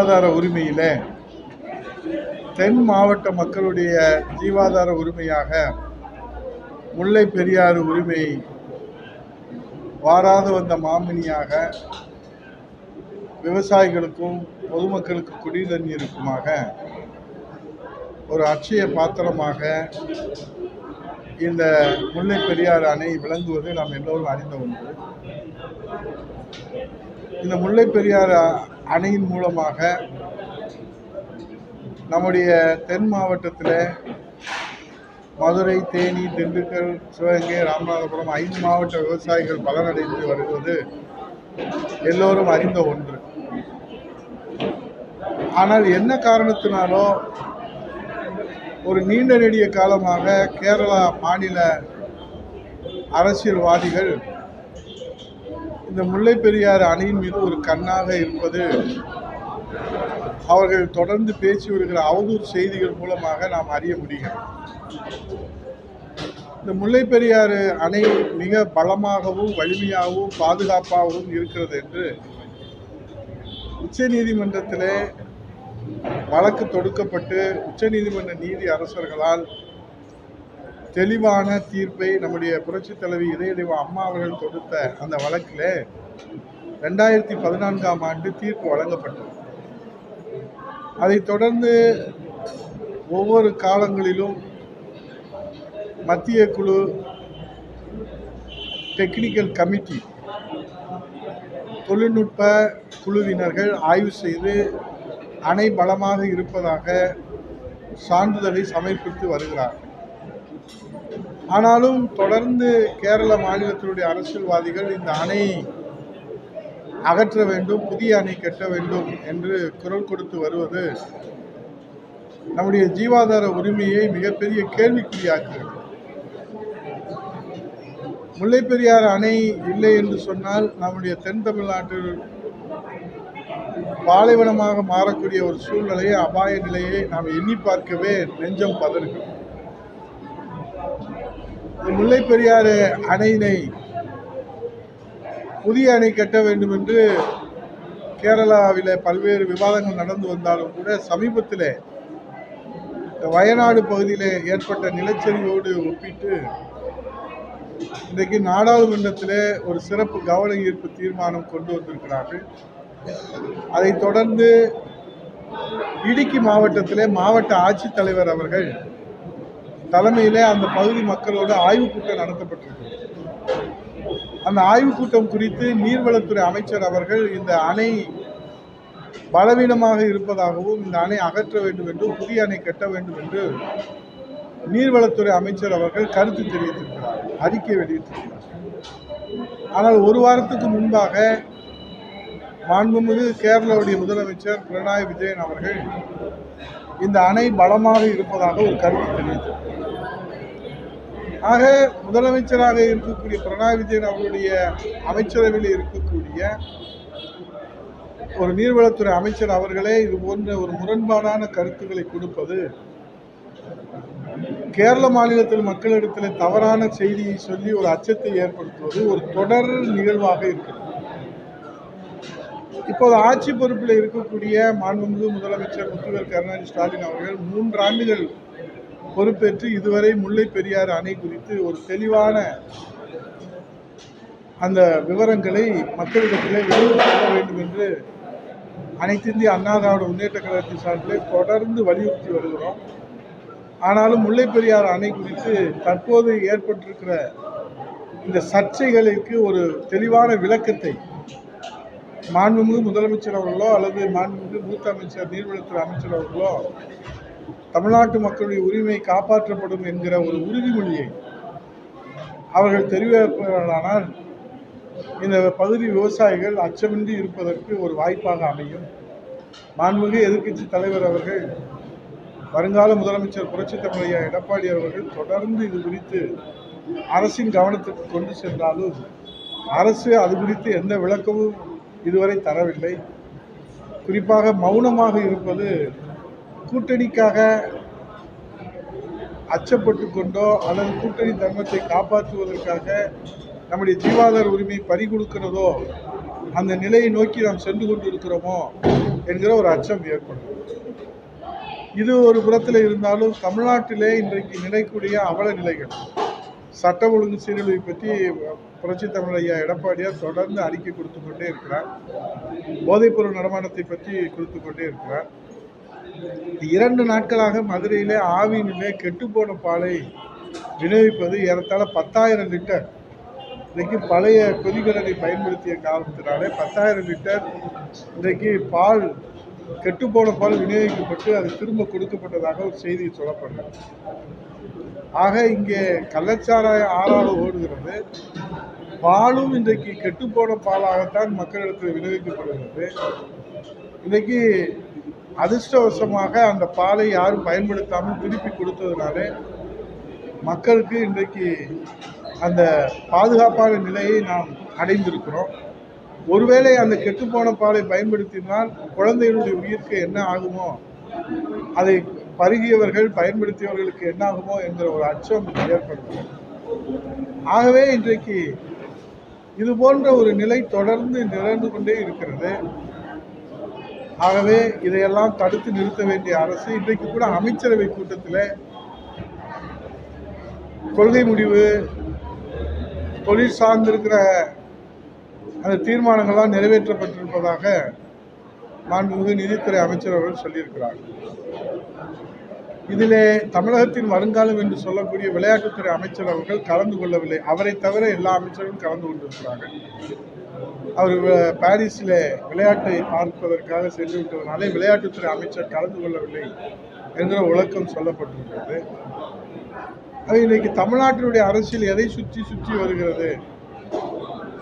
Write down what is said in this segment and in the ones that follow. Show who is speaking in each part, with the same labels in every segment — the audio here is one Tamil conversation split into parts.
Speaker 1: ஜீவாதார உரிமையில தென் மாவட்ட மக்களுடைய ஜீவாதார உரிமையாக முல்லை பெரியாறு உரிமை வாராது வந்த மாமினியாக விவசாயிகளுக்கும் பொதுமக்களுக்கு குடிநீருக்குமாக ஒரு அட்சய பாத்திரமாக இந்த முல்லை பெரியாறு அணை விளங்குவது நாம் எல்லோரும் அறிந்த ஒன்று. இந்த முல்லை பெரியார் அணையின் மூலமாக நம்முடைய தென் மாவட்டத்தில் மதுரை தேனி திண்டுக்கல் சிவகங்கை ராமநாதபுரம் ஐந்து மாவட்ட விவசாயிகள் பலனடைந்து வருவது எல்லோரும் அறிந்த ஒன்று. ஆனால் என்ன காரணத்தினாலோ ஒரு நீண்ட நெடிய காலமாக கேரளா மாநில அரசியல்வாதிகள் இந்த முல்லை பெரியார் அணையின் மீது ஒரு கண்ணாக இருப்பது அவர்கள் தொடர்ந்து பேசி வருகிற அவதூறு செய்திகள் மூலமாக நாம் அறிய முடியும் இந்த முல்லை பெரியாறு அணை மிக பலமாகவும் வலிமையாகவும் பாதுகாப்பாகவும் இருக்கிறது என்று உச்ச நீதிமன்றத்திலே வழக்கு தொடுக்கப்பட்டு உச்சநீதிமன்ற நீதி அரசர்களால் தெளிவான தீர்ப்பை நம்முடைய புரட்சி தலைவி இதயதெய்வ அம்மா அவர்கள் தொடுத்த அந்த வழக்கில் ரெண்டாயிரத்தி பதினான்காம் ஆண்டு தீர்ப்பு வழங்கப்பட்டது. அதைத் தொடர்ந்து ஒவ்வொரு காலங்களிலும் மத்திய குழு டெக்னிக்கல் கமிட்டி தொழில்நுட்ப குழுவினர்கள் ஆய்வு செய்து அணை பலமாக இருப்பதாக சான்றிதழை சமர்ப்பித்து வருகிறார்கள். ஆனாலும் தொடர்ந்து கேரள மாநிலத்தினுடைய அரசியல்வாதிகள் இந்த அணை அகற்ற வேண்டும் புதிய அணை கட்ட வேண்டும் என்று குரல் கொடுத்து வருவது நம்முடைய ஜீவாதார உரிமையை மிகப்பெரிய கேள்விக்குறியாக்குகிறது. முல்லை பெரியார் அணை இல்லை என்று சொன்னால் நம்முடைய தென் தமிழ்நாட்டில் பாலைவனமாக மாறக்கூடிய ஒரு சூழ்நிலையை அபாய நிலையை நாம் எண்ணி பார்க்கவே நெஞ்சம் பதறுகிறோம் முல்லை பெரியாறு அணையினை புதிய அணை கட்ட வேண்டும் என்று கேரளாவில் பல்வேறு விவாதங்கள் நடந்து வந்தாலும் கூட சமீபத்தில் வயநாடு பகுதியில் ஏற்பட்ட நிலச்சரிவோடு ஒப்பிட்டு இன்றைக்கு நாடாளுமன்றத்தில் ஒரு சிறப்பு கவன ஈர்ப்பு தீர்மானம் கொண்டு வந்திருக்கிறார்கள். அதைத் தொடர்ந்து இடுக்கி மாவட்டத்திலே மாவட்ட ஆட்சித்தலைவர் அவர்கள் தலைமையிலே அந்த பகுதி மக்களோட ஆய்வுக் கூட்டம் நடத்தப்பட்டிருக்கிறது அந்த ஆய்வுக் கூட்டம் குறித்து நீர்வளத்துறை அமைச்சர் அவர்கள் இந்த அணை பலவீனமாக இருப்பதாகவும் இந்த அணை அகற்ற வேண்டும் என்றும் புதிய அணை கட்ட வேண்டும் என்று நீர்வளத்துறை அமைச்சர் அவர்கள் கருத்து தெரிவித்திருக்கிறார் அறிக்கை வெளியிட்டிருக்கிறார். ஆனால் ஒரு வாரத்துக்கு முன்பாக மாண்புமிகு கேரளாவுடைய முதலமைச்சர் பினராயி விஜயன் அவர்கள் இந்த அணை பலமாக இருப்பதாக ஒரு கருத்து தெரிவித்தார் ஆக முதலமைச்சராக இருக்கக்கூடிய பினராயி விஜயன் அவருடைய அமைச்சரவையில் இருக்கக்கூடிய ஒரு நீர்வளத்துறை அமைச்சர் அவர்களே இது போன்ற ஒரு முரண்பாடான கருத்துக்களை கொடுப்பது கேரள மாநிலத்தில் மக்களிடத்தில் தவறான செய்தியை சொல்லி ஒரு அச்சத்தை ஏற்படுத்துவது ஒரு தொடர் நிகழ்வாக இருக்கிறது. இப்போது ஆட்சி பொறுப்பில் இருக்கக்கூடிய மாண்புமிகு முதலமைச்சர் முத்துவர் கருணாநிதி ஸ்டாலின் அவர்கள் மூன்று ஆண்டுகள் பொறுப்பேற்று இதுவரை முல்லை பெரியாறு அணை குறித்து ஒரு தெளிவான அந்த விவரங்களை மக்களிடத்திலே வெளியிட வேண்டும் என்று அனைத்து இந்திய அண்ணா திராவிட முன்னேற்ற கழகத்தின் சார்பில் தொடர்ந்து வலியுறுத்தி வருகிறோம். ஆனாலும் முல்லை பெரியாறு அணை குறித்து தற்போது ஏற்பட்டிருக்கிற இந்த சர்ச்சைகளுக்கு ஒரு தெளிவான விளக்கத்தை மாண்புமிகு முதலமைச்சர் அவர்களோ அல்லது மாண்புமிகு மூத்த அமைச்சர் நீர்வளத்துறை அமைச்சர் அவர்களோ தமிழ்நாட்டு மக்களுடைய உரிமை காப்பாற்றப்படும் என்கிற ஒரு உறுதிமொழியை அவர்கள் தெரிவிப்பார்களானால் இந்த பகுதி விவசாயிகள் அச்சமின்றி இருப்பதற்கு ஒரு வாய்ப்பாக அமையும். மாண்புமிகு எதிர்க்கட்சி தலைவர் அவர்கள் வருங்கால முதலமைச்சர் புரட்சி தமிழையா எடப்பாடி அவர்கள் தொடர்ந்து இது குறித்து அரசின் கவனத்துக்கு கொண்டு சென்றாலும் அரசு அது குறித்து எந்த விளக்கமும் இதுவரை தரவில்லை. குறிப்பாக மௌனமாக இருப்பது கூட்டணிக்காக அச்சப்பட்டு கொண்டோ அல்லது கூட்டணி தர்மத்தை காப்பாற்றுவதற்காக நம்முடைய ஜீவாதார உரிமை பறிகொடுக்கிறதோ அந்த நிலையை நோக்கி நாம் சென்று கொண்டு இருக்கிறோமோ என்கிற ஒரு அச்சம் ஏற்படும். இது ஒரு புறத்தில் இருந்தாலும் தமிழ்நாட்டிலே இன்றைக்கு நிலைக்கூடிய அவல நிலைகள். சட்டம் ஒழுங்கு சீரழிவை பற்றி புரட்சி தமிழையா எடப்பாடியார் தொடர்ந்து அறிக்கை கொடுத்து கொண்டே இருக்கிறார். போதைப்பொருள் நடமாட்டத்தை பற்றி கொடுத்து கொண்டே இருக்கிறார். இரண்டு நாட்களாக மதுரையிலே ஆவினிலே கெட்டுப்போன பாலை விளைவிப்பது ஏறத்தாழ பத்தாயிரம் லிட்டர். இன்றைக்கு பழைய கொதிகலனை பயன்படுத்திய காரணத்தினாலே பத்தாயிரம் லிட்டர் இன்றைக்கு பால் கெட்டுப்போன பால் விநியோகிக்கப்பட்டு அது திரும்ப கொடுக்கப்பட்டதாக ஒரு செய்தி சொல்லப்பட்டது ஆக இங்கே கள்ளச்சாராய ஆறாறு ஓடுகிறது. பாலும் இன்றைக்கு கெட்டுப்போன பாலாகத்தான் மக்களிடத்தில் விநியோகிக்கப்படுகிறது. இன்றைக்கு அதிர்ஷ்டவசமாக அந்த பாலை யாரும் பயன்படுத்தாமல் திருப்பி கொடுத்ததுனாலே மக்களுக்கு இன்றைக்கு அந்த பாதுகாப்பான நிலையை நாம் அடைந்திருக்கிறோம். ஒருவேளை அந்த கெட்டுப்போன பாலை பயன்படுத்தினால் குழந்தைகளுடைய உயிருக்கு என்ன ஆகுமோ அதை பருகியவர்கள் பயன்படுத்தியவர்களுக்கு என்ன ஆகுமோ என்கிற ஒரு அச்சம் ஏற்படுகிறது ஆகவே இன்றைக்கு இது போன்ற ஒரு நிலை தொடர்ந்து நிகழ்ந்து கொண்டே இருக்கிறது. ஆகவே இதையெல்லாம் தடுத்து நிறுத்த வேண்டிய அரசு இன்றைக்கு கூட அமைச்சரவை கூட்டத்தில் கொள்கை முடிவு தொழில் சார்ந்திருக்கிற அந்த தீர்மானங்கள்லாம் நிறைவேற்றப்பட்டிருப்பதாக மாண்புமிகு நிதித்துறை அமைச்சர் அவர்கள் சொல்லியிருக்கிறார். இதிலே தமிழகத்தின் வருங்காலம் என்று சொல்லக்கூடிய விளையாட்டுத்துறை அமைச்சர் அவர்கள் கலந்து கொள்ளவில்லை. அவரை தவிர எல்லா அமைச்சர்களும் கலந்து கொண்டிருக்கிறார்கள். அவர் பாரிஸில் விளையாட்டை பார்ப்பதற்காக சென்று விட்டதனாலே விளையாட்டுத்துறை அமைச்சர் கலந்து கொள்ளவில்லை என்கிற விளக்கம் சொல்லப்பட்டிருக்கிறது. அது இன்னைக்கு தமிழ்நாட்டினுடைய அரசியல் எதை சுற்றி சுற்றி வருகிறது?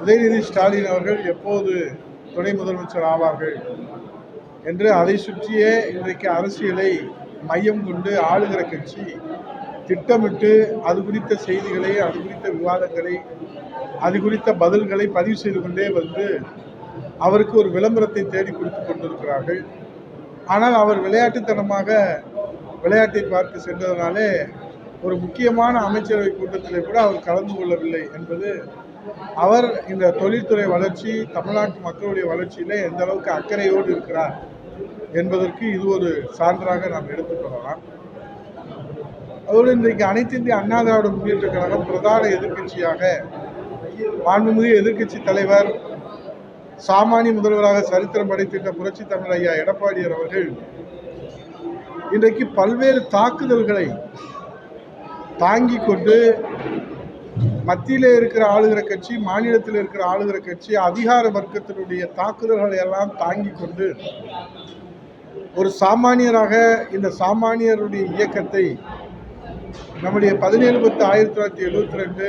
Speaker 1: உதயநிதி ஸ்டாலின் அவர்கள் எப்போது துணை முதலமைச்சர் ஆவார்கள் என்று அதை சுற்றியே இன்றைக்கு அரசியலை மையம் கொண்டு ஆளுகிற கட்சி திட்டமிட்டு அது குறித்த செய்திகளை அது குறித்த விவாதங்களை அது குறித்த பதில்களை பதிவு செய்து கொண்டே வந்து அவருக்கு ஒரு விளம்பரத்தை தேடி கொடுத்து கொண்டிருக்கிறார்கள். ஆனால் அவர் விளையாட்டுத்தனமாக விளையாட்டை பார்த்து சென்றதனாலே ஒரு முக்கியமான அமைச்சரவை கூட்டத்திலே கூட அவர் கலந்து கொள்ளவில்லை என்பது அவர் இந்த தொழில்துறை வளர்ச்சி தமிழ்நாட்டு மக்களுடைய வளர்ச்சியிலே எந்த அளவுக்கு அக்கறையோடு இருக்கிறார் என்பதற்கு இது ஒரு சான்றாக நாம் எடுத்துக்கொள்ளலாம் அதோடு இன்றைக்கு அனைத்து இந்திய அண்ணா திராவிட முன்னேற்ற கழகம் பிரதான எதிர்க்கட்சியாக மாண்புமிகு எதிர்க்கட்சி தலைவர் சாமானிய முதல்வராக சரித்திரம் படைத்திட்ட புரட்சி தமிழ் ஐயா எடப்பாடியார் அவர்கள் இன்றைக்கு பல்வேறு தாக்குதல்களை தாங்கி கொண்டு மத்தியில் இருக்கிற ஆளுகிற கட்சி மாநிலத்தில் இருக்கிற ஆளுகிற கட்சி அதிகார வர்க்கத்தினுடைய தாக்குதல்களை எல்லாம் தாங்கிக் கொண்டு ஒரு சாமானியராக இந்த சாமானியருடைய இயக்கத்தை நம்முடைய பதினேழு பத்து ஆயிரத்தி தொள்ளாயிரத்தி எழுபத்தி ரெண்டு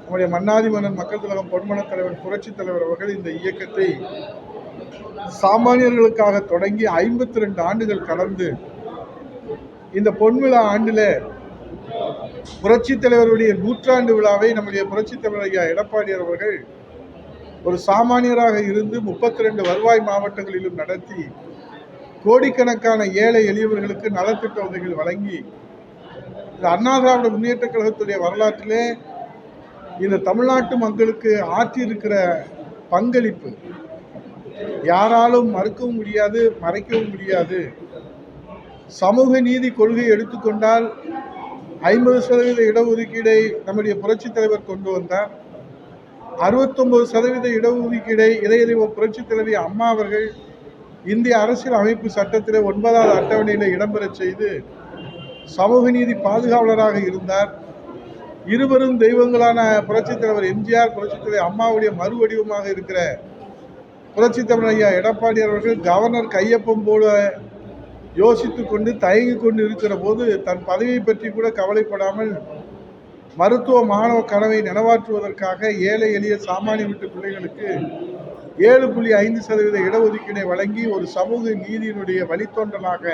Speaker 1: நம்முடைய மன்னாதி மன்னன் மக்கள் திலகம் பொன்மன தலைவர் புரட்சி தலைவர் அவர்கள் இந்த இயக்கத்தை சாமானியர்களுக்காக தொடங்கி ஐம்பத்தி ரெண்டு ஆண்டுகள் கடந்து இந்த பொன்விழா ஆண்டில் புரட்சி தலைவருடைய நூற்றாண்டு விழாவை நம்முடைய புரட்சி தலைவர் ஐயா எடப்பாடியார் அவர்கள் ஒரு சாமானியராக இருந்து முப்பத்தி ரெண்டு வருவாய் மாவட்டங்களிலும் நடத்தி கோடிக்கணக்கான ஏழை எளியவர்களுக்கு நலத்திட்ட உதவிகள் வழங்கி இந்த அண்ணா திராவிட முன்னேற்ற கழகத்துடைய வரலாற்றிலே இந்த தமிழ்நாட்டு மக்களுக்கு ஆற்றியிருக்கிற பங்களிப்பு யாராலும் மறுக்கவும் முடியாது மறைக்கவும் முடியாது. சமூக நீதி கொள்கை எடுத்துக்கொண்டால் ஐம்பது சதவீத இடஒதுக்கீடை நம்முடைய புரட்சித் தலைவர் கொண்டு வந்தார். அறுபத்தொம்பது சதவீத இடஒதுக்கீடை இதய புரட்சித் தலைவி அம்மா அவர்கள் இந்திய அரசியல் அமைப்பு சட்டத்தில் ஒன்பதாவது அட்டவணையில் இடம்பெறச் செய்து சமூக நீதி பாதுகாவலராக இருந்தார். இருவரும் தெய்வங்களான புரட்சித் தலைவர் எம்ஜிஆர் புரட்சித் தலைவர் அம்மாவுடைய மறுவடிவமாக இருக்கிற புரட்சித் தலைவர் ஐயா எடப்பாடி அவர்கள் கவர்னர் கையொப்பம் போட யோசித்து கொண்டு தயங்கி கொண்டு இருக்கிற போது தன் பதவியை பற்றி கூட கவலைப்படாமல் மருத்துவ மாணவ கனவை நினைவாற்றுவதற்காக ஏழை எளிய சாமானிய வீட்டு பிள்ளைகளுக்கு ஏழு புள்ளி ஐந்து சதவீத இடஒதுக்கீடை வழங்கி ஒரு சமூக நீதியினுடைய வழித்தோன்றலாக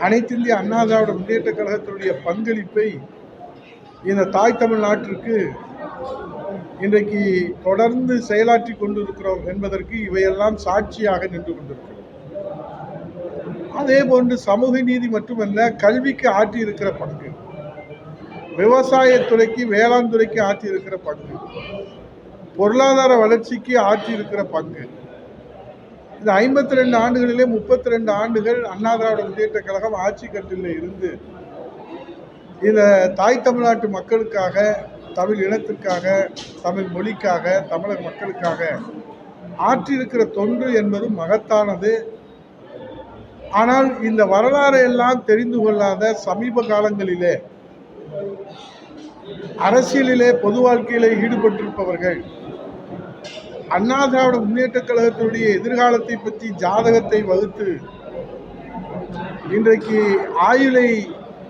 Speaker 1: அனைத்திந்திய அண்ணா திராவிட முன்னேற்ற கழகத்தினுடைய பங்களிப்பை இந்த தாய் தமிழ்நாட்டிற்கு இன்றைக்கு தொடர்ந்து செயலாற்றி கொண்டிருக்கிறோம் என்பதற்கு இவையெல்லாம் சாட்சியாக நின்று கொண்டிருக்கிறோம் அதே போன்று சமூக நீதி மட்டுமல்ல கல்விக்கு ஆற்றி இருக்கிற பங்கு விவசாயத்துறைக்கு வேளாண் துறைக்கு ஆற்றி இருக்கிற பங்கு பொருளாதார வளர்ச்சிக்கு ஆற்றி இருக்கிற பங்கு இந்த ஐம்பத்தி ரெண்டு ஆண்டுகளிலே முப்பத்தி ரெண்டு ஆண்டுகள் அண்ணா திராவிட முன்னேற்ற கழகம் ஆட்சி கட்டில் இருந்து இந்த தாய் தமிழ்நாட்டு மக்களுக்காக தமிழ் இனத்திற்காக தமிழ் மொழிக்காக தமிழக மக்களுக்காக ஆற்றியிருக்கிற தொண்டு என்பது மகத்தானது. ஆனால் இந்த வரலாறை எல்லாம் தெரிந்து கொள்ளாத சமீப காலங்களிலே அரசியலிலே பொது வாழ்க்கையிலே ஈடுபட்டிருப்பவர்கள் அண்ணா திராவிட முன்னேற்ற கழகத்தினுடைய எதிர்காலத்தை பற்றி ஜாதகத்தை வகுத்து இன்றைக்கு ஆயுளை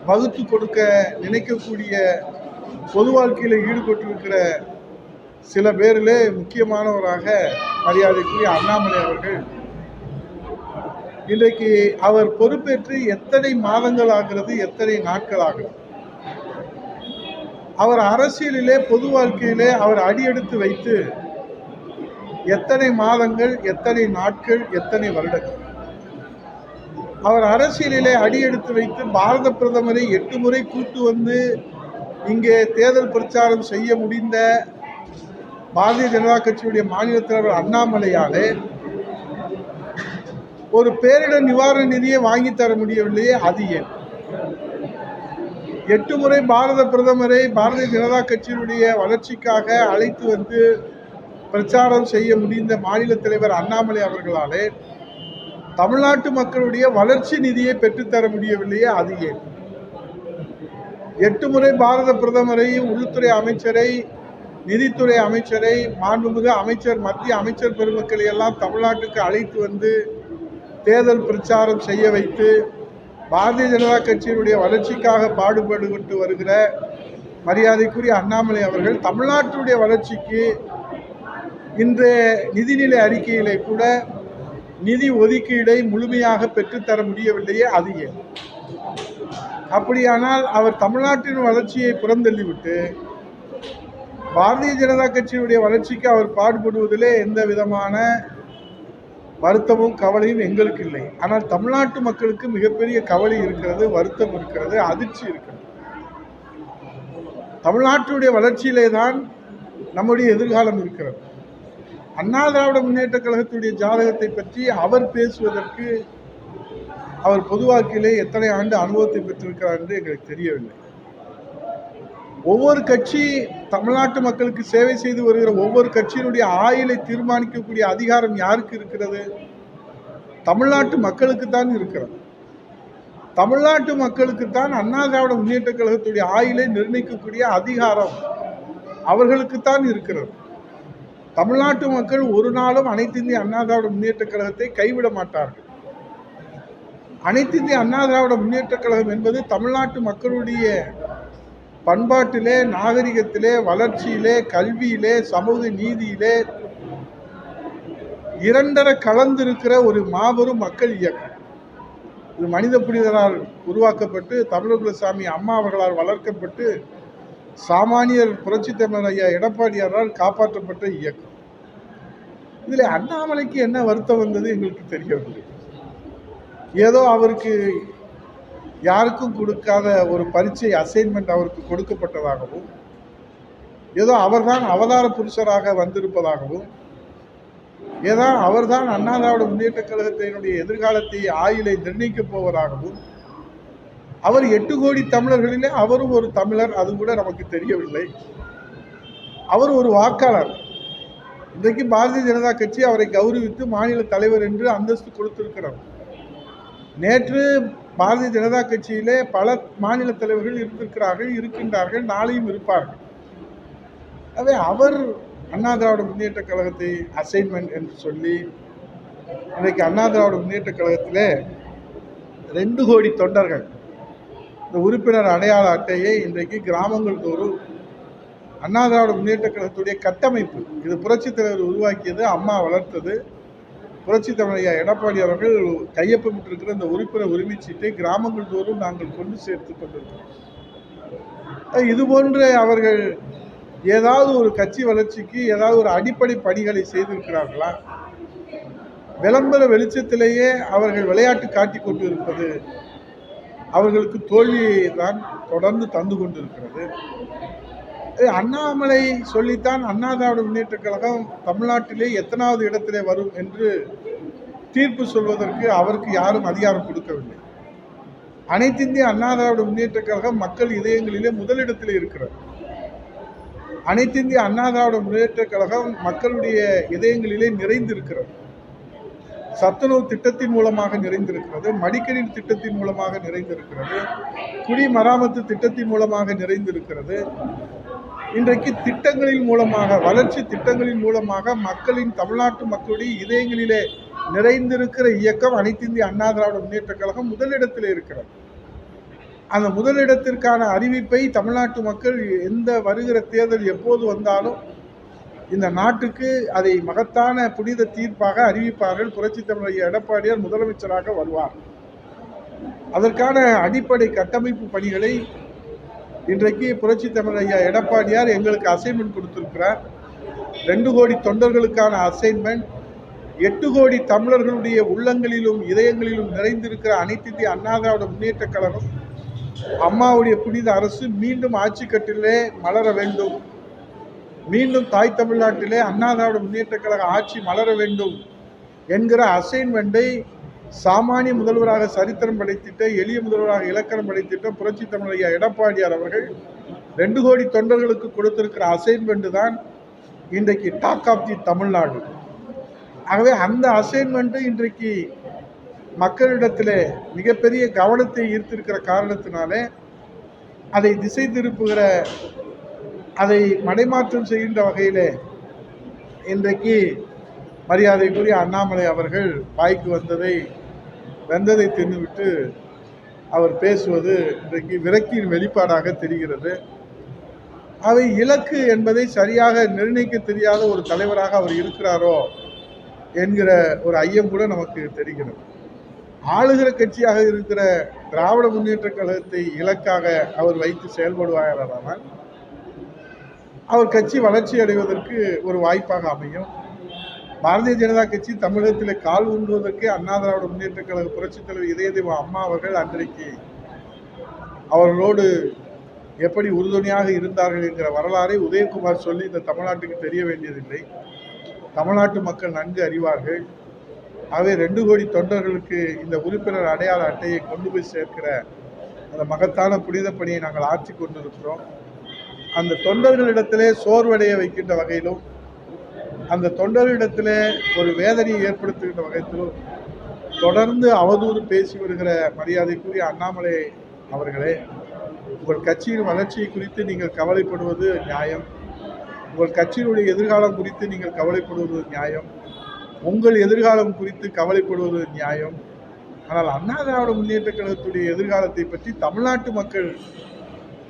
Speaker 1: வகுத்து கொடுக்க நினைக்கக்கூடிய பொது வாழ்க்கையில் ஈடுபட்டிருக்கிற சில பேரிலே முக்கியமானவராக மரியாதைக்குரிய அண்ணாமலை அவர்கள் இன்றைக்கு அவர் பொறுப்பேற்று எத்தனை மாதங்கள் ஆகிறது எத்தனை நாட்கள் ஆகிறது? அவர் அரசியலிலே பொது வாழ்க்கையிலே அவர் அடியெடுத்து வைத்து எத்தனை மாதங்கள் எத்தனை நாட்கள் எத்தனை வருடங்கள்? அவர் அரசியலிலே அடியெடுத்து வைத்து பாரத பிரதமரை எட்டு முறை கூட்டு வந்து இங்கே தேர்தல் பிரச்சாரம் செய்ய முடிந்த பாரதிய ஜனதா கட்சியுடைய மாநில தலைவர் அண்ணாமலையாலே ஒரு பேரிடர் நிவாரண நிதியை வாங்கி தர முடியவில்லையே அது ஏன்? எட்டு முறை பாரத பிரதமரை பாரதிய ஜனதா கட்சியினுடைய வளர்ச்சிக்காக அழைத்து வந்து பிரச்சாரம் செய்ய முடிந்த மாநில தலைவர் அண்ணாமலை அவர்களாலே தமிழ்நாட்டு மக்களுடைய வளர்ச்சி நிதியை பெற்றுத்தர முடியவில்லையே அது ஏன்? எட்டு முறை பாரத பிரதமரை உள்துறை அமைச்சரை நிதித்துறை அமைச்சரை மாண்புமிகு அமைச்சர் மத்திய அமைச்சர் பெருமக்களை எல்லாம் தமிழ்நாட்டுக்கு அழைத்து வந்து தேர்தல் பிரச்சாரம் செய்ய வைத்து பாரதிய ஜனதா கட்சியினுடைய வளர்ச்சிக்காக பாடுபட்டு வருகிற மரியாதைக்குரிய அண்ணாமலை அவர்கள் தமிழ்நாட்டுடைய வளர்ச்சிக்கு இன்றைய நிதிநிலை அறிக்கையிலே கூட நிதி ஒதுக்கீடை முழுமையாக பெற்றுத்தர முடியவில்லையே அது ஏன்? அப்படியானால் அவர் தமிழ்நாட்டின் வளர்ச்சியை புறந்தள்ளிவிட்டு பாரதிய ஜனதா கட்சியினுடைய வளர்ச்சிக்கு அவர் பாடுபடுவதிலே எந்த விதமான வருத்தமும் கவலையும் எங்களுக்கு இல்லை. ஆனால் தமிழ்நாட்டு மக்களுக்கு மிகப்பெரிய கவலை இருக்கிறது வருத்தம் இருக்கிறது அதிர்ச்சி இருக்கிறது. தமிழ்நாட்டுடைய வளர்ச்சியிலே தான் நம்முடைய எதிர்காலம் இருக்கிறது. அண்ணா திராவிட முன்னேற்ற கழகத்துடைய ஜாதகத்தை பற்றி அவர் பேசுவதற்கு அவர் பொதுவாக்கிலே எத்தனை ஆண்டு அனுபவத்தை பெற்றிருக்கிறார் என்று எங்களுக்கு தெரியவில்லை. ஒவ்வொரு கட்சி தமிழ்நாட்டு மக்களுக்கு சேவை செய்து வருகிற ஒவ்வொரு கட்சியினுடைய ஆயுளை தீர்மானிக்கக்கூடிய அதிகாரம் யாருக்கு இருக்கிறது? தமிழ்நாட்டு மக்களுக்கு தான் இருக்கிறது. தமிழ்நாட்டு மக்களுக்கு தான் அண்ணா திராவிட முன்னேற்ற கழகத்துடைய ஆயுளை நிர்ணயிக்கக்கூடிய அதிகாரம் அவர்களுக்குத்தான் இருக்கிறது. தமிழ்நாட்டு மக்கள் ஒரு நாளும் அனைத்து இந்திய அண்ணா திராவிட முன்னேற்ற கழகத்தை கைவிட மாட்டார்கள். அனைத்து இந்திய அண்ணா திராவிட முன்னேற்ற கழகம் என்பது தமிழ்நாட்டு மக்களுடைய பண்பாட்டிலே நாகரிகத்திலே வளர்ச்சியிலே கல்வியிலே சமூக நீதியிலே இரண்டரை கலந்திருக்கிற ஒரு மாபெரும் மக்கள் இயக்கம். இது மனித புனிதரால் உருவாக்கப்பட்டு தமிழகுலசாமி அம்மா அவர்களால் வளர்க்கப்பட்டு சாமானியர் புரட்சி தமிழர் ஐயா எடப்பாடியாரால் காப்பாற்றப்பட்ட இயக்கம். இதில் அண்ணாமலைக்கு என்ன வருத்தம் வந்தது எங்களுக்கு தெரியவில்லை. ஏதோ அவருக்கு யாருக்கும் கொடுக்காத ஒரு பரீட்சை அசைன்மெண்ட் அவருக்கு கொடுக்கப்பட்டதாகவும் ஏதோ அவர்தான் அவதார புருஷராக வந்திருப்பதாகவும் ஏதோ அவர்தான் அண்ணா திராவிட முன்னேற்ற கழகத்தினுடைய எதிர்காலத்தை ஆயுளை நிர்ணயிக்கப் போவதாகவும் அவர் எட்டு கோடி தமிழர்களிலே அவரும் ஒரு தமிழர் அது கூட நமக்கு தெரியவில்லை. அவர் ஒரு வாக்காளர். இன்றைக்கு பாரதிய ஜனதா கட்சி அவரை கௌரவித்து மாநில தலைவர் என்று அந்தஸ்து கொடுத்திருக்கிறார் நேற்று பாரதிய ஜனதா கட்சியிலே பல மாநில தலைவர்கள் இருந்திருக்கிறார்கள் இருக்கின்றார்கள் நாளையும் இருப்பார்கள். அதே அவர் அண்ணா திராவிட முன்னேற்ற கழகத்தை அசைன்மெண்ட் என்று சொல்லி இன்றைக்கு அண்ணா திராவிட முன்னேற்ற கழகத்திலே ரெண்டு கோடி தொண்டர்கள் இந்த உறுப்பினர் அடையாள அட்டையை இன்றைக்கு கிராமங்கள் தோறும் அண்ணா திராவிட முன்னேற்ற கழகத்துடைய கட்டமைப்பு. இது புரட்சித் தலைவர் உருவாக்கியது அம்மா வளர்த்தது. புரட்சி தமிழையா எடப்பாடி அவர்கள் கையொப்பமிட்டிருக்கிற இந்த உறுப்பினர் உரிமை சீட்டை கிராமங்கள் தோறும் நாங்கள் கொண்டு சேர்த்து கொண்டிருக்கிறோம். இதுபோன்ற அவர்கள் ஏதாவது ஒரு கட்சி வளர்ச்சிக்கு ஏதாவது ஒரு அடிப்படை பணிகளை செய்திருக்கிறார்களா? விளம்பர வெளிச்சத்திலேயே அவர்கள் விளையாட்டு காட்டி கொண்டு இருப்பது அவர்களுக்கு தோல்வியை தான் தொடர்ந்து தந்து கொண்டிருக்கிறது. அண்ணாமலை சொல்லித்தான் அண்ணா திராவிட முன்னேற்ற கழகம் தமிழ்நாட்டிலே எத்தனாவது இடத்திலே வரும் என்று தீர்ப்பு சொல்வதற்கு அவருக்கு யாரும் அதிகாரம் கொடுக்கவில்லை. அனைத்து இந்திய அண்ணா திராவிட முன்னேற்ற கழகம் மக்கள் இதயங்களிலே முதலிடத்தில் இருக்கிறது. அனைத்து இந்திய அண்ணா திராவிட முன்னேற்ற கழகம் மக்களுடைய இதயங்களிலே நிறைந்திருக்கிறது. சத்துணவு திட்டத்தின் மூலமாக நிறைந்திருக்கிறது மடிக்கணின் திட்டத்தின் மூலமாக நிறைந்திருக்கிறது குடிமராமத்து திட்டத்தின் மூலமாக நிறைந்திருக்கிறது. இன்றைக்கு திட்டங்களின் மூலமாக வளர்ச்சி திட்டங்களின் மூலமாக மக்களின் தமிழ்நாட்டு மக்களுடைய இதயங்களிலே நிறைந்திருக்கிற இயக்கம் அனைத்து இந்திய அண்ணா திராவிட முன்னேற்ற கழகம் முதலிடத்தில் இருக்கிறது. அந்த முதலிடத்திற்கான அறிவிப்பை தமிழ்நாட்டு மக்கள் எந்த வருகிற தேர்தல் எப்போது வந்தாலும் இந்த நாட்டுக்கு அதை மகத்தான புனித தீர்ப்பாக அறிவிப்பார்கள் புரட்சி தமிழர் எடப்பாடியார் முதலமைச்சராக வருவார். அதற்கான அடிப்படை கட்டமைப்பு பணிகளை இன்றைக்கு புரட்சி தமிழ் ஐயா எடப்பாடியார் எங்களுக்கு அசைன்மெண்ட் கொடுத்துருக்கிறார். ரெண்டு கோடி தொண்டர்களுக்கான அசைன்மெண்ட் எட்டு கோடி தமிழர்களுடைய உள்ளங்களிலும் இதயங்களிலும் நிறைந்திருக்கிற அனைத்து இந்திய அண்ணா முன்னேற்ற கழகம் அம்மாவுடைய புனித அரசு மீண்டும் ஆட்சி கட்டிலே மலர வேண்டும். மீண்டும் தாய் தமிழ்நாட்டிலே அண்ணா முன்னேற்ற கழக ஆட்சி மலர வேண்டும் என்கிற அசைன்மெண்ட்டை சாமானிய முதல்வராக சரித்திரம் படைத்திட்ட எளிய முதல்வராக இலக்கணம் படைத்திட்ட புரட்சி தமிழையா எடப்பாடியார் அவர்கள் ரெண்டு கோடி தொண்டர்களுக்கு கொடுத்திருக்கிற அசைன்மெண்ட் தான் இன்றைக்கு டாக் ஆஃப் தி தமிழ்நாடு. ஆகவே அந்த அசைன்மெண்ட்டு இன்றைக்கு மக்களிடத்தில் மிகப்பெரிய கவனத்தை ஈர்த்திருக்கிற காரணத்தினாலே அதை திசை திருப்புகிற அதை மடைமாற்றம் செய்கின்ற வகையிலே இன்றைக்கு மரியாதைக்குரிய அண்ணாமலை அவர்கள் வாய்க்கு வந்ததை வெந்ததை தின்னுவிட்டு அவர் பேசுவது இன்றைக்கு விரக்தியின் வெளிப்பாடாக தெரிகிறது. அவை இலக்கு என்பதை சரியாக நிர்ணயிக்க தெரியாத ஒரு தலைவராக அவர் இருக்கிறாரோ என்கிற ஒரு ஐயம் கூட நமக்கு தெரிகிறது. ஆளுகிற கட்சியாக இருக்கிற திராவிட முன்னேற்ற கழகத்தை இலக்காக அவர் வைத்து செயல்படுவாரானால் அவர் கட்சி வளர்ச்சி அடைவதற்கு ஒரு வாய்ப்பாக அமையும். பாரதிய ஜனதா கட்சி தமிழகத்தில் கால் ஊன்றுவதற்கு அண்ணா திராவிட முன்னேற்ற கழக புரட்சித் தலைவர் இதயதேவ அம்மா அவர்கள் அன்றைக்கு அவர்களோடு எப்படி உறுதுணையாக இருந்தார்கள் என்கிற வரலாறை உதயகுமார் சொல்லி இந்த தமிழ்நாட்டுக்கு தெரிய வேண்டியதில்லை. தமிழ்நாட்டு மக்கள் நன்கு அறிவார்கள். ஆகவே ரெண்டு கோடி தொண்டர்களுக்கு இந்த உறுப்பினர் அடையாள அட்டையை கொண்டு போய் சேர்க்கிற அந்த மகத்தான புனித பணியை நாங்கள் ஆற்றி கொண்டிருக்கிறோம். அந்த தொண்டர்களிடத்திலே சோர்வடைய வைக்கின்ற வகையிலும் அந்த தொண்டர்களிடத்திலே ஒரு வேதனையை ஏற்படுத்துகின்ற வகையிலும் தொடர்ந்து அவதூறு பேசி வருகிற மரியாதைக்குரிய அண்ணாமலை அவர்களே உங்கள் கட்சியின் வளர்ச்சியை குறித்து நீங்கள் கவலைப்படுவது நியாயம். உங்கள் கட்சியினுடைய எதிர்காலம் குறித்து நீங்கள் கவலைப்படுவது நியாயம். உங்கள் எதிர்காலம் குறித்து கவலைப்படுவது நியாயம். ஆனால் அண்ணா திராவிட முன்னேற்ற கழகத்துடைய எதிர்காலத்தை பற்றி தமிழ்நாட்டு மக்கள்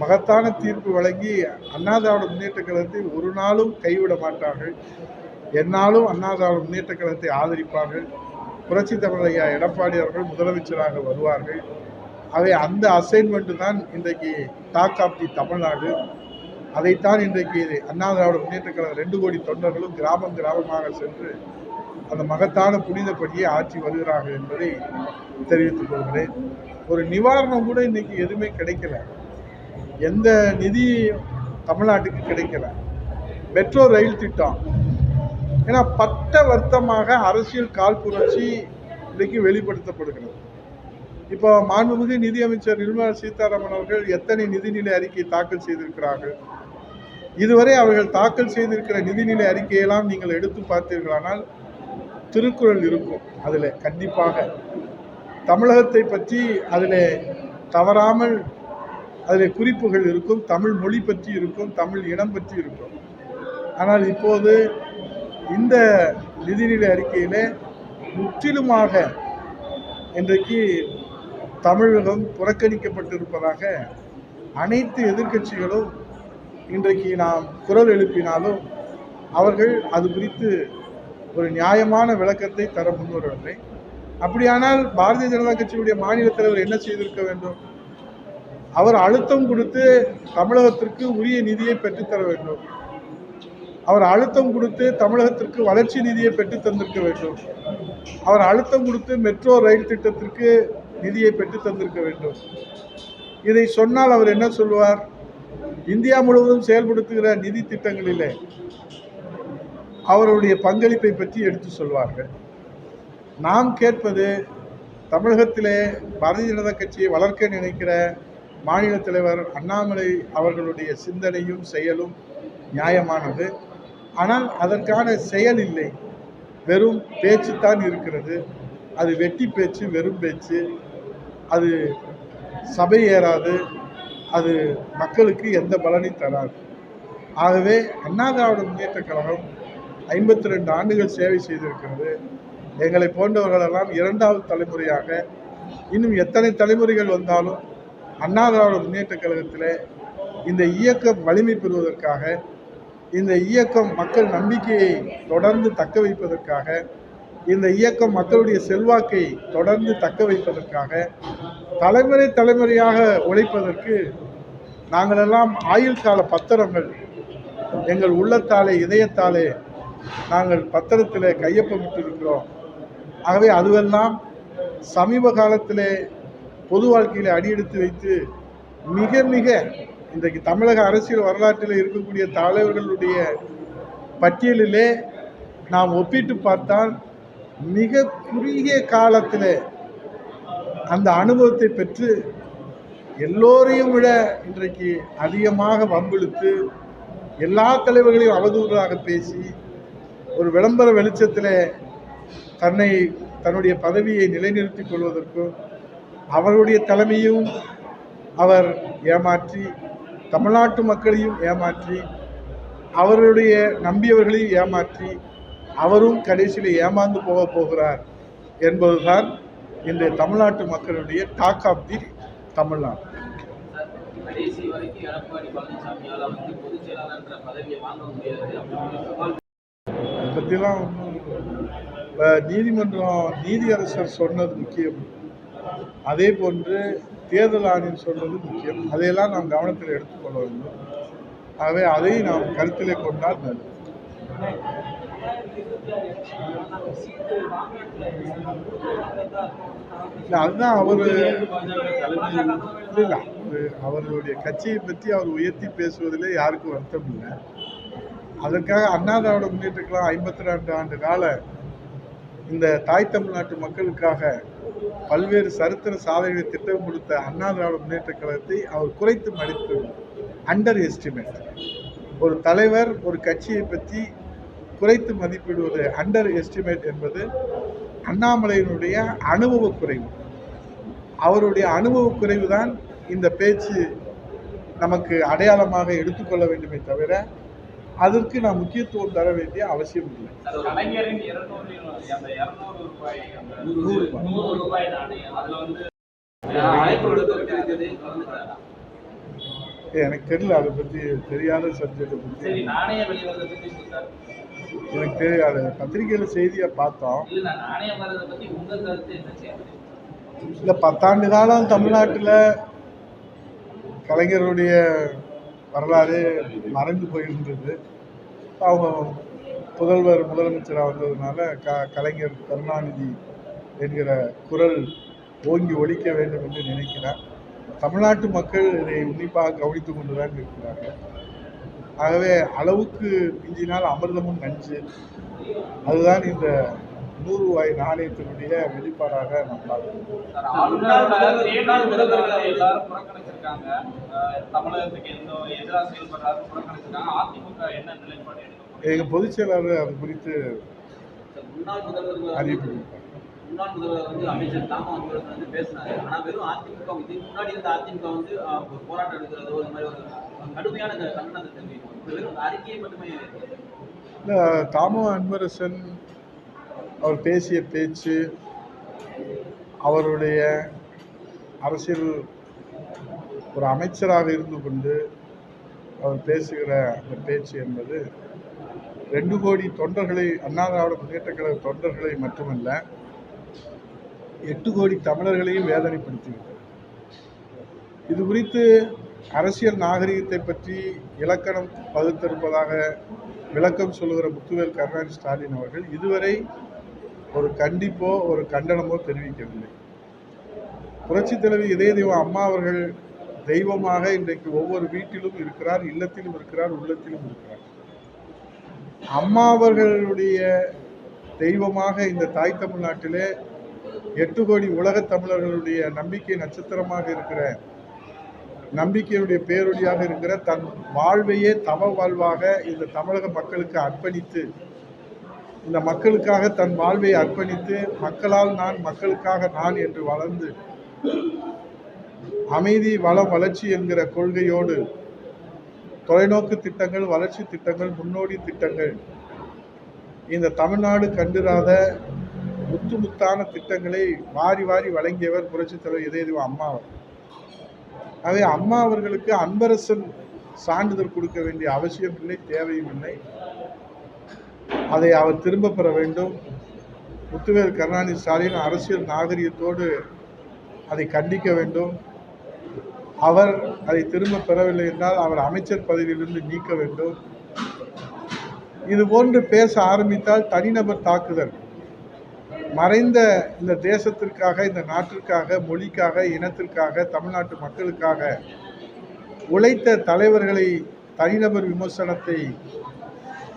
Speaker 1: மகத்தான தீர்ப்பு வழங்கி அண்ணா திராவிட முன்னேற்ற கழகத்தை ஒரு நாளும் கைவிட மாட்டார்கள். என்னாலும் அண்ணா திராவிட முன்னேற்ற கழகத்தை ஆதரிப்பார்கள். புரட்சி தமிழர் ஐயா எடப்பாடி அவர்கள் முதலமைச்சராக வருவார்கள். அவை அந்த அசைன்மெண்ட்டு தான் இன்றைக்கு டாக் ஆஃப் தி தமிழ்நாடு. அதைத்தான் இன்றைக்கு அண்ணா திராவிட முன்னேற்ற கழக ரெண்டு கோடி தொண்டர்களும் கிராமம் கிராமமாக சென்று அந்த மகத்தான புனித பணியை ஆற்றி வருகிறார்கள் என்பதை தெரிவித்துக் கொள்கிறேன். ஒரு நிவாரணம் கூட இன்றைக்கி எதுவுமே கிடைக்கல. எந்த நிதி தமிழ்நாட்டுக்கு கிடைக்கல. மெட்ரோ ரயில் திட்டம். ஏன்னா பட்ட வருத்தமாக அரசியல் காழ்ப்புணர்ச்சி இன்றைக்கு வெளிப்படுத்தப்படுகிறது. இப்போ மாண்புமிகு நிதியமைச்சர் நிர்மலா சீதாராமன் அவர்கள் எத்தனை நிதிநிலை அறிக்கை தாக்கல் செய்திருக்கிறார்கள்? இதுவரை அவர்கள் தாக்கல் செய்திருக்கிற நிதிநிலை அறிக்கையெல்லாம் நீங்கள் எடுத்து பார்த்தீர்களானால் திருக்குறள் இருக்கும். அதில் கண்டிப்பாக தமிழகத்தை பற்றி அதில் தவறாமல் அதில் குறிப்புகள் இருக்கும். தமிழ் மொழி பற்றி இருக்கும். தமிழ் இனம் பற்றி இருக்கும். ஆனால் இப்போது இந்த நிதிநிலை அறிக்கையில் முற்றிலுமாக இன்றைக்கு தமிழகம் புறக்கணிக்கப்பட்டிருப்பதாக அனைத்து எதிர்க்கட்சிகளும் இன்றைக்கு நாம் குரல் எழுப்பினாலும் அவர்கள் அது குறித்து ஒரு நியாயமான விளக்கத்தை தர முன்வரவில்லை. அப்படியானால் பாரதிய ஜனதா கட்சியுடைய மாநில தலைவர் என்ன செய்திருக்க வேண்டும்? அவர் அழுத்தம் கொடுத்து தமிழகத்திற்கு உரிய நிதியை பெற்றுத்தர வேண்டும். அவர் அழுத்தம் கொடுத்து தமிழகத்திற்கு வளர்ச்சி நிதியை பெற்று தந்திருக்க வேண்டும். அவர் அழுத்தம் கொடுத்து மெட்ரோ ரயில் திட்டத்திற்கு நிதியை பெற்று தந்திருக்க வேண்டும். இதை சொன்னால் அவர் என்ன சொல்வார் இந்தியா முழுவதும் செயல்படுத்துகிற நிதி திட்டங்களிலே அவருடைய பங்களிப்பை பற்றி எடுத்து சொல்வார்கள். நாம் கேட்பது தமிழகத்திலே பாரதிய ஜனதா கட்சியை வளர்க்க நினைக்கிற மாநில தலைவர் அண்ணாமலை அவர்களுடைய சிந்தனையும் செயலும் நியாயமானது. ஆனால் அதற்கான செயல் இல்லை. வெறும் பேச்சு தான் இருக்கிறது. அது வெட்டி பேச்சு வெறும் பேச்சு. அது சபை ஏறாது. அது மக்களுக்கு எந்த பலனையும் தராது. ஆகவே அண்ணா திராவிட முன்னேற்ற கழகம் ஐம்பத்தி ரெண்டு ஆண்டுகள் சேவை செய்திருக்கிறது. எங்களை போன்றவர்களெல்லாம் இரண்டாவது தலைமுறையாக இன்னும் எத்தனை தலைமுறைகள் வந்தாலும் அண்ணா திராவிட முன்னேற்ற கழகத்தில் இந்த இயக்கம் வலிமை பெறுவதற்காக இந்த இயக்கம் மக்கள் நம்பிக்கையை தொடர்ந்து தக்க வைப்பதற்காக இந்த இயக்கம் மக்களுடைய செல்வாக்கை தொடர்ந்து தக்க வைப்பதற்காக தலைமுறை தலைமுறையாக உழைப்பதற்கு நாங்களெல்லாம் ஆயுள் கால பத்திரங்கள் எங்கள் உள்ளத்தாலே இதயத்தாலே நாங்கள் பத்திரத்தில் கையொப்பமிட்டிருக்கிறோம். ஆகவே அதுவெல்லாம் சமீப காலத்திலே பொது வாழ்க்கையில் அடியெடுத்து வைத்து மிக மிக இன்றைக்கு தமிழக அரசியல் வரலாற்றில் இருக்கக்கூடிய தலைவர்களுடைய பட்டியலிலே நாம் ஒப்பிட்டு பார்த்தால் மிக குறுகிய காலத்தில் அந்த அனுபவத்தை பெற்று எல்லோரையும் விட இன்றைக்கு அதிகமாக வம்பிழுத்து எல்லா தலைவர்களையும் அவதூறாக பேசி ஒரு விளம்பர வெளிச்சத்தில் தன்னை தன்னுடைய பதவியை நிலைநிறுத்திக் கொள்வதற்கும் அவருடைய தலைமையும் அவர் ஏமாற்றி தமிழ்நாட்டு மக்களையும் ஏமாற்றி அவருடைய நம்பியவர்களையும் ஏமாற்றி அவரும் கடைசியில் ஏமாந்து போக போகிறார் என்பதுதான் இன்றைய தமிழ்நாட்டு மக்களுடைய டாக் ஆஃப் தி தமிழ்நாடு. பற்றிலாம் நீதிமன்றம் நீதியரசர் சொன்னது முக்கியம். அதே போன்று தேர்தல் ஆணையம் சொல்வது முக்கியம். அதையெல்லாம் நாம் கவனத்தில் எடுத்துக்கொள்ள வேண்டும். ஆகவே அதை நாம் கருத்திலே கொண்டால் நல்லது. அதுதான் அவர் இல்லை அவர் அவர்களுடைய கட்சியை பற்றி அவர் உயர்த்தி பேசுவதிலே யாருக்கும் வருத்தம் இல்லை. அதற்காக அண்ணா திராவிட முன்னேற்றக்கலாம் ஐம்பத்தி ரெண்டு ஆண்டு கால இந்த தாய் தமிழ்நாட்டு மக்களுக்காக பல்வேறு சரித்திர சாதனைகளை திட்டம் கொடுத்த அண்ணா திராவிட முன்னேற்ற கழகத்தை அவர் குறைத்து மதிப்பு அண்டர் எஸ்டிமேட் ஒரு தலைவர் ஒரு கட்சியை பற்றி குறைத்து மதிப்பிடுவது அண்டர் எஸ்டிமேட் என்பது அண்ணாமலையினுடைய அனுபவ குறைவு. அவருடைய அனுபவ குறைவு தான் இந்த பேச்சு நமக்கு அடையாளமாக எடுத்துக்கொள்ள வேண்டுமே தவிர அதற்கு நாம் முக்கியத்துவம் தர வேண்டிய அவசியம் இல்லை? எனக்கு தெரியல அதை பற்றி தெரியாத சப்ஜெக்டை
Speaker 2: பத்தி.
Speaker 1: எனக்கு தெரியாது. பத்திரிகையில் செய்தியை பார்த்தோம்.
Speaker 2: பத்தி
Speaker 1: இல்லை பத்தாண்டு காலம் தமிழ்நாட்டில் கலைஞருடைய வரலாறு மறைந்து போயிருந்தது. அவங்க புதல்வர் முதலமைச்சராக வந்ததுனால க கலைஞர் கருணாநிதி என்கிற குரல் ஓங்கி ஒழிக்க வேண்டும் என்று நினைக்கிறார். தமிழ்நாட்டு மக்கள் இதை உன்னிப்பாக கவனித்து கொண்டுதான் இருக்கிறார்கள். ஆகவே அளவுக்கு மிஞ்சினால் அமிர்தமும் நஞ்சு. அதுதான் இந்த நூறு ரூபாய் நாணயத்தினுடைய வெளிப்பாடாக நாம் பார்க்கிறோம். எங்கள் பொதுச் செயலாளர் அது குறித்து
Speaker 3: முன்னாள் முதல்வர்
Speaker 1: அறிவிப்பு.
Speaker 3: முன்னாள் முதல்வர் வந்து அமைச்சர் தாம அன்பரசன் வந்து பேசினாரு. ஆனா வெறும் அதிமுக இதுக்கு முன்னாடி இருந்த அதிமுக வந்து போராட்டம் எடுக்கிறதோ இந்த மாதிரி ஒரு கடுமையான கண்டனத்தை தெரிவிக்கும். வெறும் அறிக்கையை மட்டுமே
Speaker 1: இல்லை தாமோ அன்பரசன் அவர் பேசிய பேச்சு அவருடைய அரசியல் ஒரு அமைச்சராக இருந்து கொண்டு அவர் பேசுகிற அந்த பேச்சு என்பது ரெண்டு கோடி தொண்டர்களை அண்ணா திராவிட முன்னேற்ற கழக தொண்டர்களை மட்டுமல்ல எட்டு கோடி தமிழர்களையும் வேதனைப்படுத்திவிட்டது இது குறித்து அரசியல் நாகரிகத்தை பற்றி இலக்கணம் பகுத்திருப்பதாக விளக்கம் சொல்லுகிற முத்துவேல் கருணாநிதி ஸ்டாலின் அவர்கள் இதுவரை ஒரு கண்டிப்போ ஒரு கண்டனமோ தெரிவிக்கவில்லை. புரட்சி தலைவி இதய தெய்வம் அம்மா அவர்கள் தெய்வமாக இன்றைக்கு ஒவ்வொரு வீட்டிலும் இருக்கிறார் இல்லத்திலும் இருக்கிறார் உள்ளத்திலும் இருக்கிறார். அம்மா அவர்களுடைய தெய்வமாக இந்த தாய் தமிழ்நாட்டிலே எட்டு கோடி உலக தமிழர்களுடைய நம்பிக்கை நட்சத்திரமாக இருக்கிற நம்பிக்கையுடைய பேரொழியாக இருக்கிற தன் வாழ்வையே தவ வாழ்வாக இந்த தமிழக மக்களுக்கு அர்ப்பணித்து இந்த மக்களுக்காக தன் வாழ்வை அர்ப்பணித்து மக்களால் நான் மக்களுக்காக நான் என்று வளர்ந்து அமைதி வளம் வளர்ச்சி என்கிற கொள்கையோடு தொலைநோக்கு திட்டங்கள் வளர்ச்சி திட்டங்கள் முன்னோடி திட்டங்கள் இந்த தமிழ்நாடு கண்டிராத முத்து முத்தான திட்டங்களை வாரி வாரி வழங்கியவர் புரட்சித் தலைவர் இதயதேவ அம்மா அவர் ஆகவே அம்மா அவர்களுக்கு அன்பரசன் சான்றிதழ் கொடுக்க வேண்டிய அவசியம் இல்லை தேவையும் இல்லை. அதை அவர் திரும்ப பெற வேண்டும். முத்துவேல் கருணாநிதி ஸ்டாலின் அரசியல் நாகரிகத்தோடு அதை கண்டிக்க வேண்டும். அவர் அதை திரும்ப பெறவில்லை என்றால் அவர் அமைச்சர் பதவியிலிருந்து நீக்க வேண்டும். இது போன்று பேச ஆரம்பித்தால் தனிநபர் தாக்குதல். மறைந்த இந்த தேசத்திற்காக இந்த நாட்டிற்காக மொழிக்காக இனத்திற்காக தமிழ்நாட்டு மக்களுக்காக உழைத்த தலைவர்களை தனிநபர் விமர்சனத்தை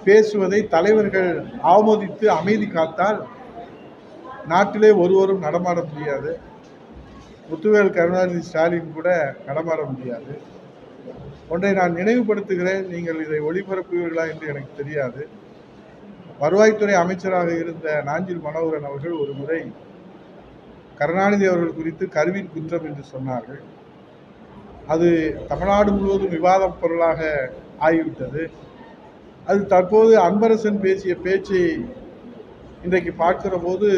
Speaker 1: பேசுவதை தலைவர்கள் ஆமோதித்து அமைதி காத்தால் நாட்டிலே ஒருவரும் நடமாட முடியாது. முத்துவேல் கருணாநிதி ஸ்டாலின் கூட நடமாட முடியாது. ஒன்றை நான் நினைவுபடுத்துகிறேன். நீங்கள் இதை ஒளிபரப்புவீர்களா என்று எனக்கு தெரியாது. வருவாய்த்துறை அமைச்சராக இருந்த நாஞ்சில் மனோகரன் அவர்கள் ஒரு முறை கருணாநிதி அவர்கள் குறித்து கருவின் குற்றம் என்று சொன்னார்கள். அது தமிழ்நாடு முழுவதும் விவாதப் பொருளாக ஆகிவிட்டது. அது தற்போது அன்பரசன் பேசிய பேச்சை இன்றைக்கு பார்க்கிற போது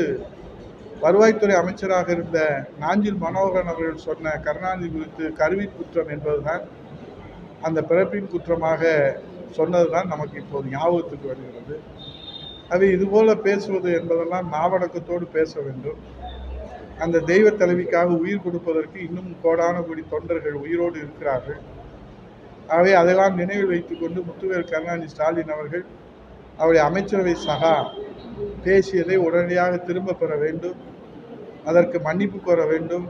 Speaker 1: வருவாய்த்துறை அமைச்சராக இருந்த நாஞ்சில் மனோகரன் அவர்கள் சொன்ன கருணாநிதி குறித்து கருவி குற்றம் என்பதுதான் அந்த பிறப்பின் குற்றமாக சொன்னதுதான் நமக்கு இப்போது ஞாபகத்துக்கு வருகிறது. அது இதுபோல பேசுவது என்பதெல்லாம் நாவடக்கத்தோடு பேச வேண்டும். அந்த தெய்வ தலைவிக்காக உயிர் கொடுப்பதற்கு இன்னும் கோடான கோடி தொண்டர்கள் உயிரோடு இருக்கிறார்கள். ஆகவே அதெல்லாம் நினைவில் வைத்துக்கொண்டு முத்துவேல் கருணாநிதி ஸ்டாலின் அவர்கள் அவருடைய அமைச்சரவை சகா பேசியதை உடனடியாக திரும்ப பெற வேண்டும். அதற்கு மன்னிப்பு கோர வேண்டும்.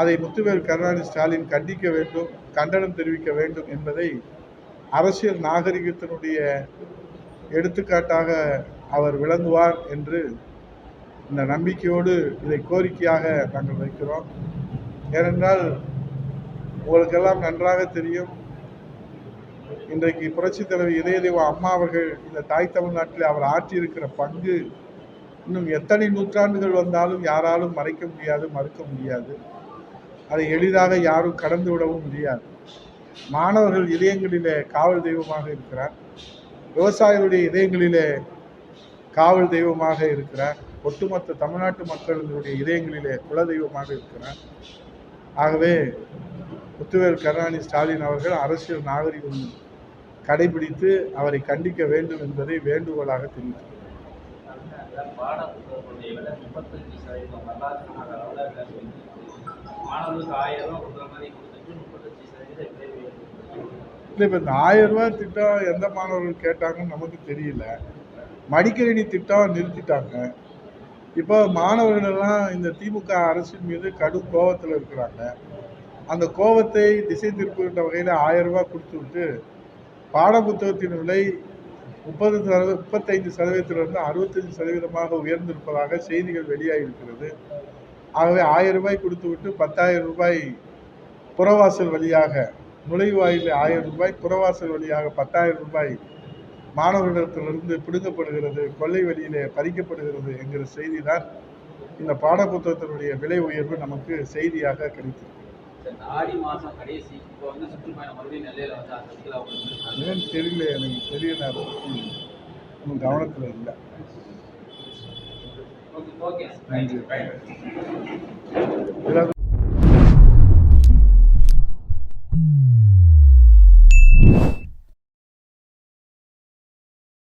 Speaker 1: அதை முத்துவேல் கருணாநிதி ஸ்டாலின் கண்டிக்க வேண்டும் கண்டனம் தெரிவிக்க வேண்டும் என்பதை அரசியல் நாகரிகத்தினுடைய எடுத்துக்காட்டாக அவர் விளங்குவார் என்று இந்த நம்பிக்கையோடு இதை கோரிக்கையாக நாங்கள் வைக்கிறோம். ஏனென்றால் உங்களுக்கெல்லாம் நன்றாக தெரியும். இன்றைக்கு புரட்சி தலைவர் இதயதேவ அம்மா அவர்கள் இந்த தாய் தமிழ்நாட்டில் அவர் ஆற்றியிருக்கிற பங்கு இன்னும் எத்தனை நூற்றாண்டுகள் வந்தாலும் யாராலும் மறைக்க முடியாது மறுக்க முடியாது. அதை எளிதாக யாரும் கடந்து விடவும் முடியாது. மாணவர்கள் இதயங்களிலே காவல் தெய்வமாக இருக்கிறார். விவசாயிகளுடைய இதயங்களிலே காவல் தெய்வமாக இருக்கிறார். ஒட்டுமொத்த தமிழ்நாட்டு மக்களுடைய இதயங்களிலே குல தெய்வமாக இருக்கிறார். ஆகவே முத்துவேல் கருணாநிதி ஸ்டாலின் அவர்கள் அரசியல் நாகரிகம் கடைபிடித்து அவரை கண்டிக்க வேண்டும் என்பதை வேண்டுகோளாக தெரிவித்தார் இல்லை இப்போ இந்த ஆயிரம் ரூபாய் திட்டம் எந்த மாணவர்கள் கேட்டாங்கன்னு நமக்கு தெரியல. மடிக்கணினி திட்டம் நிறுத்திட்டாங்க. இப்போ மாணவர்கள் எல்லாம் இந்த திமுக அரசின் மீது கடும் கோபத்தில் இருக்கிறாங்க. அந்த கோபத்தை திசை திருப்புகின்ற வகையில் ஆயிரம் ரூபாய் கொடுத்து விட்டு பாடப்புத்தகத்தின் விலை முப்பது சதவீத முப்பத்தைந்து சதவீதத்திலிருந்து அறுபத்தஞ்சு சதவீதமாக உயர்ந்திருப்பதாக செய்திகள் வெளியாகி இருக்கிறது ஆகவே ஆயிரம் ரூபாய் கொடுத்து விட்டு பத்தாயிரம் ரூபாய் புறவாசல் வழியாக நுழைவாயில் ஆயிரம் ரூபாய் புறவாசல் வழியாக பத்தாயிரம் ரூபாய் மாணவர்களிடத்திலிருந்து பிடுங்கப்படுகிறது கொள்ளை வழியிலே பறிக்கப்படுகிறது என்கிற செய்தி தான் இந்த பாடப்புத்தகத்தினுடைய விலை உயர்வு நமக்கு செய்தியாக கிடைத்தது
Speaker 3: ஆடி மாசம் கடைசி இப்போ வந்து சுற்றுப்பயணம் மறுபடியும் நெல்லையில வந்து அந்த இடத்துல அவங்க
Speaker 1: தெரியல எனக்கு தெரியல இன்னும் கவனத்தில் இல்லை.
Speaker 3: Okay okay.
Speaker 1: ஏதாவது